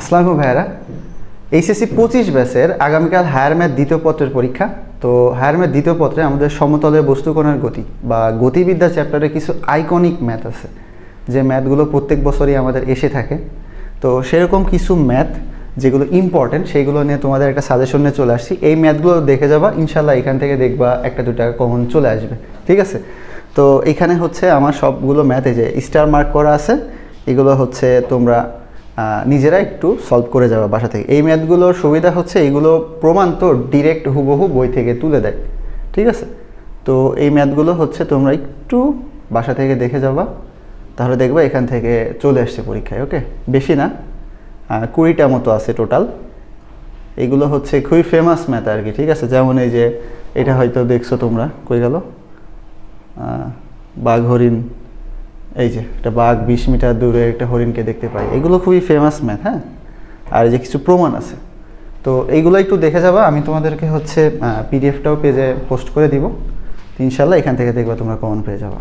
আসসালামু ভাইয়ারা। এইচএসসি পঁচিশ ব্যাচের আগামীকাল হায়ার ম্যাথ দ্বিতীয় পত্রের পরীক্ষা। তো হায়ার ম্যাথ দ্বিতীয় পত্রে আমাদের সমতলের বস্তুকণার গতি বা গতিবিদ্যা চ্যাপ্টারে কিছু আইকনিক ম্যাথ আছে, যে ম্যাথগুলো প্রত্যেক বছরই আমাদের এসে থাকে। তো সেরকম কিছু ম্যাথ যেগুলো ইম্পর্টেন্ট সেইগুলো নিয়ে তোমাদের একটা সাজেশন নিয়ে চলে আসছি। এই ম্যাথগুলো দেখে যাবা ইনশাল্লাহ এখান থেকে দেখবা একটা দু টাকা কমন চলে আসবে। ঠিক আছে? তো এখানে হচ্ছে আমার সবগুলো ম্যাথে যে স্টার মার্ক করা আছে, এগুলো হচ্ছে তোমরা নিজেরা একটু সলভ করে যাবে বাসা থেকে। এই ম্যাথগুলোর সুবিধা হচ্ছে এইগুলো প্রমাণ তো ডিরেক্ট হুবহু বই থেকে তুলে দেয়। ঠিক আছে? তো এই ম্যাথগুলো হচ্ছে তোমরা একটু বাসা থেকে দেখে যাবা, তাহলে দেখবে এখান থেকে চলে আসছে পরীক্ষায় ওকে বেশি না কুড়িটা মতো আছে টোটাল এগুলো হচ্ছে খুবই ফেমাস ম্যাথ আর কি, ঠিক আছে? যেমন এই যে, এটা হয়তো দেখছ তোমরা, কই গেল? বাঘ হরিণ এই যে, একটা বাঘ বিশ মিটার দূরে একটা হরিণকে দেখতে পাই। এগুলো খুবই ফেমাস ম্যাথ হ্যাঁ? আর যে কিছু প্রমাণ আছে। তো এইগুলো একটু দেখে যাবা, আমি তোমাদেরকে হচ্ছে পিডিএফটাও পেজে পোস্ট করে দিব। ইনশাল্লাহ এখান থেকে দেখবা তোমরা কমন পেয়ে যাবা।